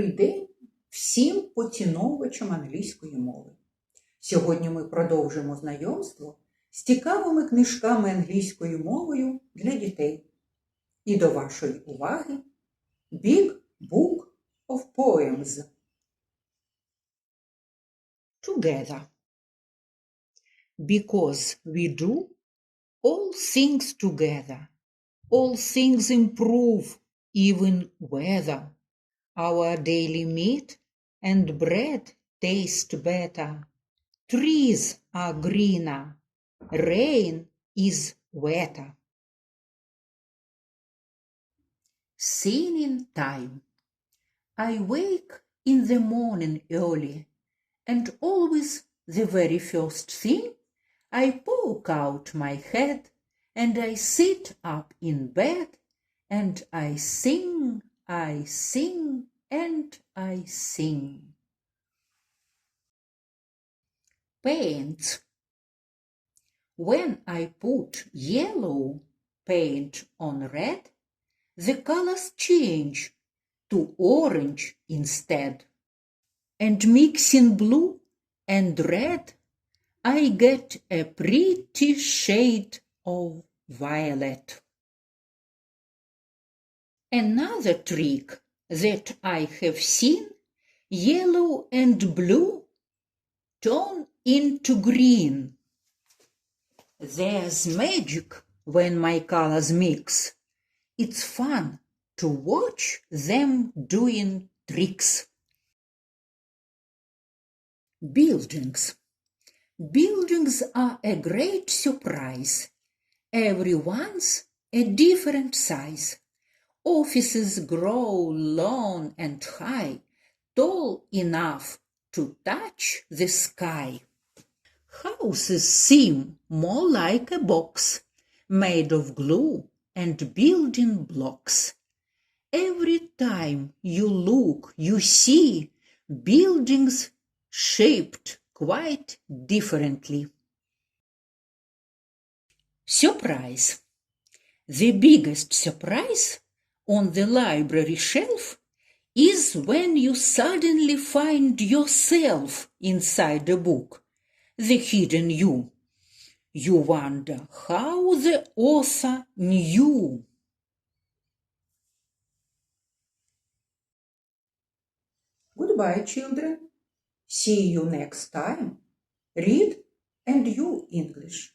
Добрий день всім поціновувачам англійської мови. Сьогодні ми продовжимо знайомство з цікавими книжками англійською мовою для дітей. І до вашої уваги Big Book of Poems. Together. Because we do all things together. All things improve, even weather. Our daily meat and bread taste better. Trees are greener. Rain is wetter. Singing time. I wake in the morning early, and always the very first thing I poke out my head and I sit up in bed and I sing, I sing, and I sing. Paint. When I put yellow paint on red, the colors change to orange instead. And mixing blue and red, I get a pretty shade of violet. Another trick that I have seen yellow and blue turn into green. There's magic when my colors mix. It's fun to watch them doing tricks. Buildings. Buildings are a great surprise. Everyone's a different size. Offices grow long and high, tall enough to touch the sky. Houses seem more like a box made of glue and building blocks. Every time you look, you see buildings shaped quite differently. Surprise. The biggest surprise on the library shelf is when you suddenly find yourself inside a book, the hidden you. You wonder how the author knew. Goodbye, children. See you next time. Read and you English.